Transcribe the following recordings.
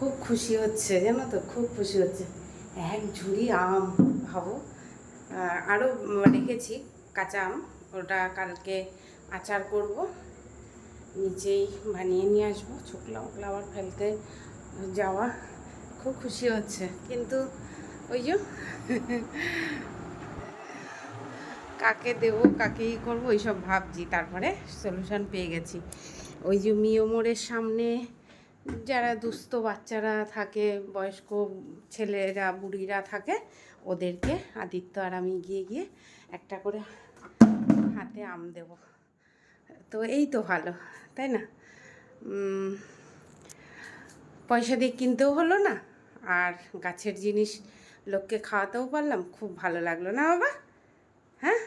খুব খুশি হচ্ছে, জানো তো? খুব খুশি হচ্ছে। এক ঝুড়ি আম ভাবো আরও রেখেছি কাঁচা আম। ওটা কালকে আচার করব। নিচেই বানিয়ে নিয়ে আসব। ছোকলা ওকলা আবার ফেলতে যাওয়া। খুব খুশি হচ্ছে। কিন্তু ওই যে কাকে দেবো কাকে ই করব এইসব ভাবছি। তারপরে সলিউশন পেয়ে গেছি। ওই যে মিয়মোড়ের সামনে যারা দুস্থ বাচ্চারা থাকে বয়স্ক ছেলেরা বুড়িরা থাকে ওদেরকে আদিত্য আর আমি গিয়ে গিয়ে একটা করে হাতে আম দেব। তো এই তো ভালো তাই না? পয়সা দিয়ে কিনতেও হলো না আর গাছের জিনিস লোককে খাওয়াতেও পারলাম খুব ভালো লাগল না বাবা? হ্যাঁ?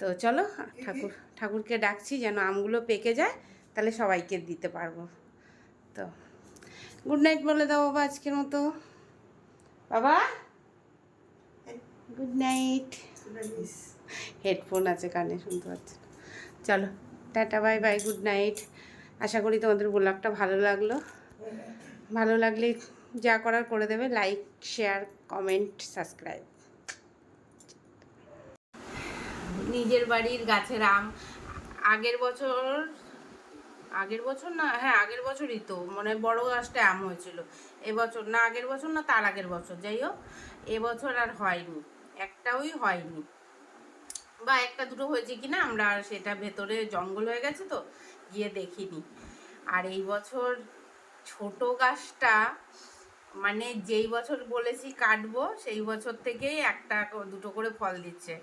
তো চলো ঠাকুর ঠাকুরকে ডাকছি যেন আমগুলো পেকে যায় তাহলে সবাইকে দিতে পারব। তো। গুড নাইট বলে দাও বাবা আজকের মতো। বাবা? গুড নাইট হেডফোন আছে কানে, শুনতে পাচ্ছি চলো, tata bye bye good night আশা করি তোমাদের ব্লগটা ভালো লাগল। ভালো লাগলে যা করার করে দেবে লাইক শেয়ার কমেন্ট সাবস্ক্রাইব নিজের বাড়ির গাছের আম, আগের বছর আগের বছর না হ্যাঁ আগের বছরই তো মানে বড় গাছটা আম হয়েছিল। এবছর, না আগের বছর, না তার আগের বছর, যাই হোক, এবছর আর হয়নি, একটাওই হয়নি। বা একটা দুটো হয়েছে কি না আমরা আর সেটা ভেতরে জঙ্গল হয়ে গেছে তো, গিয়ে দেখিনি। আর এই বছর ছোট গাছটা মানে যেই বছর বলেছি কাটবো, সেই বছর থেকেই একটা দুটো করে ফল দিচ্ছে।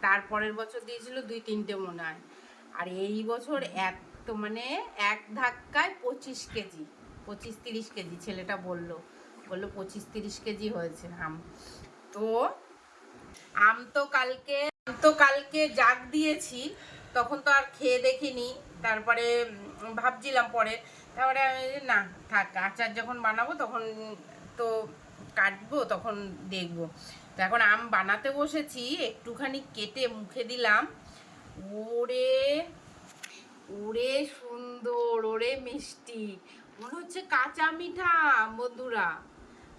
তারপরের বছর দিয়েছিল দুই, তিনটে মনে হয়। আর এই বছর এত মানে এক ধাক্কায় পঁচিশ কেজি, পঁচিশ তিরিশ কেজি, ছেলেটা বলল বলল পঁচিশ তিরিশ কেজি হয়েছে আম। তো আম তো কালকে, আম তো কালকে জাগ দিয়েছি, তখন তো আর খেয়ে দেখিনি, তারপরে ভাবছিলাম পরে, তারপরে আমি না, থাক, আচার যখন বানাবো তখন তো কাটবো, তখন দেখব। তো এখন আম বানাতে বসেছি, একটুখানি কেটে মুখে দিলাম, ওরে ওরে সুন্দর ওরে মিষ্টি। মনে হচ্ছে কাঁচা মিঠা আম, বন্ধুরা।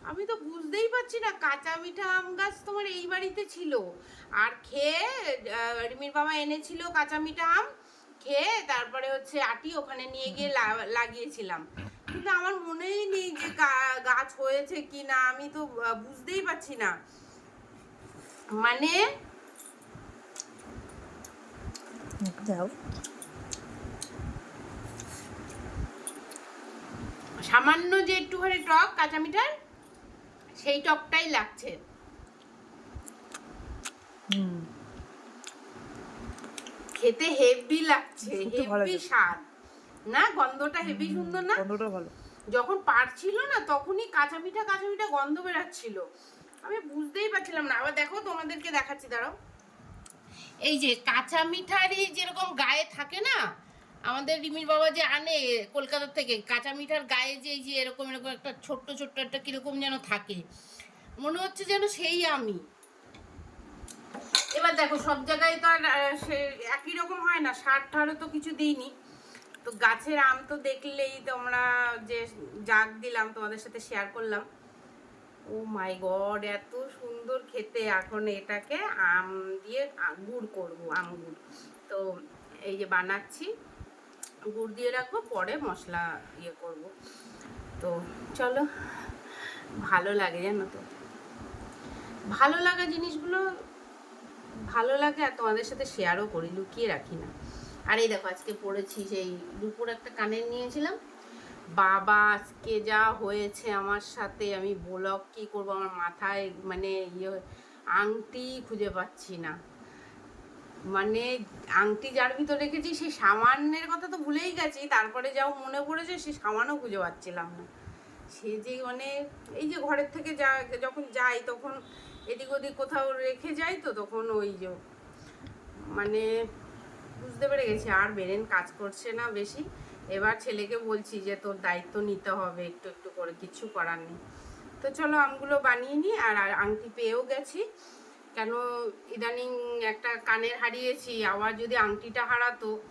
আমি তো বুঝতেই পারছি না কাঁচা মিঠা আম গাছ তোমার এই বাড়িতে ছিল। আর খেয়ে রিমির বাবা এনেছিল কাঁচা মিঠা আম খেয়ে তারপরে হচ্ছে আটি ওখানে নিয়ে গিয়ে লাগিয়েছিলাম। কিন্তু আমার মনেই নেই যে গাছ হয়েছে কি না আমি তো বুঝতেই পারছি না। মানে সামান্য যে একটুখানি টক কাঁচা মিঠার সেই টকটাই লাগছে। খেতে হেভি লাগছে হেভি স্বাদ। না গন্ধটা হেভি সুন্দর না? গন্ধটা ভালো। যখন পারছিল না তখনই কাঁচা মিঠা কাঁচা মিঠা গন্ধ বেরাচ্ছিল। আমি বুঝতেই পারছিলাম না। আবার দেখো তোমাদেরকে দেখাচ্ছি দাঁড়াও। এই যে কাঁচা মিঠারই যেরকম গায়ে থাকে না আমাদের রিমির বাবা যে আনে কলকাতা থেকে, কাঁচা মিঠার গায়ে যে যে এরকম এরকম একটা ছোট্ট ছোট্ট একটা কীরকম যেন থাকে, মনে হচ্ছে যেন সেই আমি। এবার দেখো, সব জায়গায় তো আর সে একই রকম হয় না, সার ঠারও তো কিছু দিইনি। তো গাছের আম তো দেখলেই তোমরা যে জাগ দিলাম, তোমাদের সাথে শেয়ার করলাম। ও মাই গড, এত সুন্দর খেতে। এখন এটাকে আম দিয়ে গুড় করব আম গুড় তো এই যে বানাচ্ছি। গুড় দিয়ে রাখব, পরে মশলা ইয়ে করব। তো চলো, ভালো লাগে জানো তো। ভালো লাগা জিনিসগুলো ভালো লাগে আর তোমাদের সাথে শেয়ারও করি, লুকিয়ে রাখি না। আর এই দেখো, আজকে পড়েছি সেই দুপুর একটা কানের নিয়েছিলাম। বাবা, আজকে যা হয়েছে আমার সাথে, আমি ব্লগ কি করব, আমার মাথায় মানে ইয়ে আংটি খুঁজে পাচ্ছি না। মানে আংটি যার ভিতর রেখেছি সেই সামানের কথা তো ভুলেই গেছি, তারপরে যাও মনে পড়েছে সেই সামানও খুঁজে পাচ্ছিলাম না। সে যে মানে এই যে ঘরের থেকে যা, যখন যাই, তখন এদিক ওদিক কোথাও রেখে যাই তো, তখন ওই যে মানে বুঝতে পেরে গেছি, আর বেরেন কাজ করছে না বেশি। এবার ছেলেকে বলছি যে, তোর দায়িত্ব নিতে হবে, একটু একটু করে কিছু করার নেই। তো চলো আমগুলো বানিয়ে নিই আর আংটি পেয়েও গেছি। কেন ইদানিং একটা কানের হারিয়েছি, আবার যদি আংটিটা হারাতো।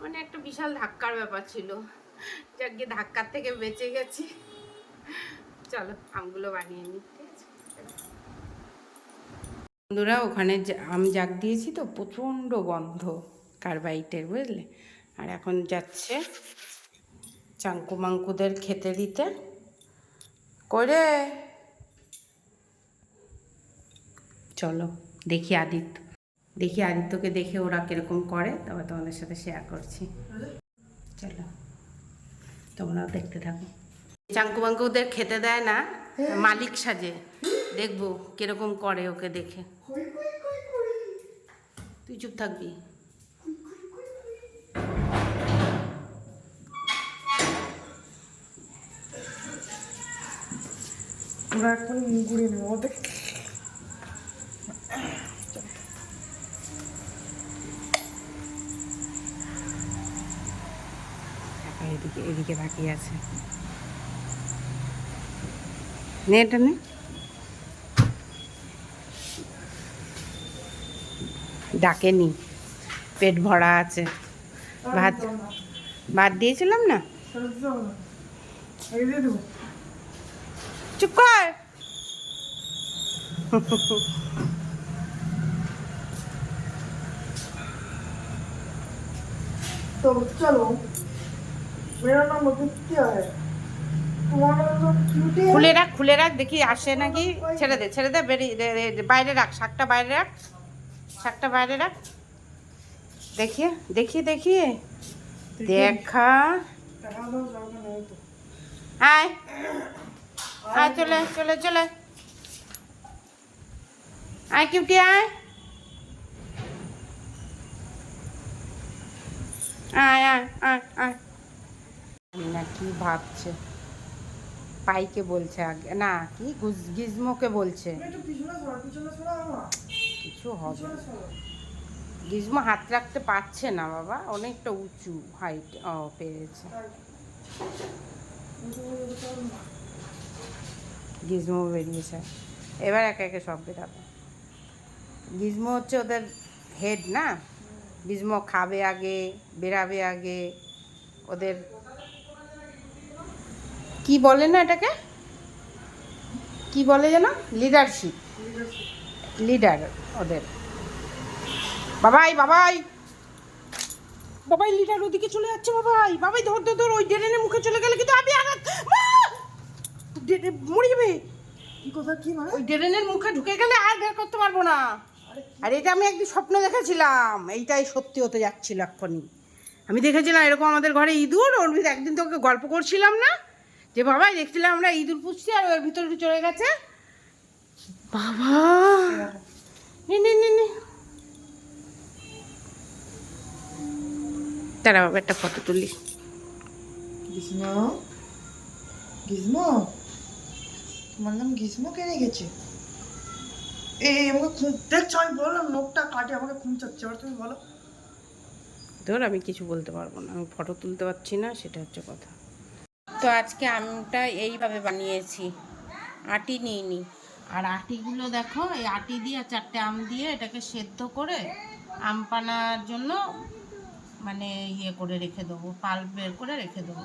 মানে একটা বিশাল ধাক্কার ব্যাপার ছিল। যাক, গিয়ে ধাক্কার থেকে বেঁচে গেছি। চলো, আমগুলো বানিয়ে নিই বন্ধুরা, ওখানে যে- আম জাগ দিয়েছি তো, প্রচণ্ড গন্ধ কার্বাইটের, বুঝলে? আর এখন যাচ্ছে চাঙ্কু মাঙ্কুদের খেতে দিতে। করে চলো দেখি আদিত্য। দেখি আদিত্যকে দেখে ওরা কীরকম করে তবে তোমাদের সাথে শেয়ার করছি। চলো তোমরাও দেখতে থাকো। চাঙ্কু মাঙ্কুদের খেতে দেয় না মালিক সাজে। দেখব কীরকম করে ওকে দেখে। তুই চুপ থাকবি। আমরা এখন ঘুরে নেব ওদের এদিকে বাকি আছে। নে নে। ডাকেনি পেট ভরা আছে। ভাত ভাত দিয়েছিলাম না? চুপ কর। তো চলো। খুলে রাখ খুলে রাখ দেখি আসে নাকি? ছেড়ে দে ছেড়ে দে বাইরে রাখ শাকটা বাইরে রাখ শাকটা বাইরে রাখ। দেখিয়ে দেখি দেখি। দেখা। তো। আয়। আয় চলে চলে চলে। আয় কিউটি আয়। আয় আয় আয় আয়। না কি ভাবছে? পাইকে বলছে আগে। না কি গুজ- গিজমোকে বলছে। কিছু হবে গিজমো হাত রাখতে পারছে না বাবা অনেকটা উঁচু হাইট ও পেরেছে। গিজমো বেরিয়েছে। এবার একে একে সব বেরাবে। গিজমো হচ্ছে ওদের হেড না? গিজমো খাবে আগে বেরাবে আগে ওদের কি বলে না এটাকে? কি বলে যেন? লিডারশিপ লিডার ওদের। বাবাই বাবাই। বাবাই লিডার ওদিকে চলে যাচ্ছে বাবাই। বাবাই ধর ধর ধর ওই ড্রেনের মুখে চলে গেলে কিন্তু আমি আঘাত মরে যাবে। কি কথা কি মানে? ওই ড্রেনের মুখে ঢুকে গেলে আর বের করতে পারব না। আর এটা আমি একদিন স্বপ্ন দেখেছিলাম। এইটাই সত্যি হতে যাচ্ছিল এক্ষুনি। আমি দেখেছিলাম এরকম আমাদের ঘরে ইঁদুর। ওর একদিন তোকে গল্প করছিলাম না? যে বাবা দেখছিলাম আমরা ইঁদুর পুষছি আর ওর ভিতরে চলে গেছে। বাবা! নে নে নে নে। তারা বাবা একটা ফটো তুলি। গিজমো? গিজমো? তোমার নাম গিজমো? কে রেখেছে? এই আমাকে খুন দেখছ আমি বললাম নোকটা কাটে আমাকে খুন চাচ্ছে এবার তুমি বলো। ধর আমি কিছু বলতে পারব না আমি ফটো তুলতে পারছি না সেটা হচ্ছে কথা। তো আজকে আমটা এইভাবে বানিয়েছি। আটি নিইনি। আর আটিগুলো দেখো, এই আটি দিয়ে আর চারটে আম দিয়ে এটাকে সেদ্ধ করে আম পানার জন্য মানে ইয়ে করে রেখে দেবো, পাল বের করে রেখে দেবো।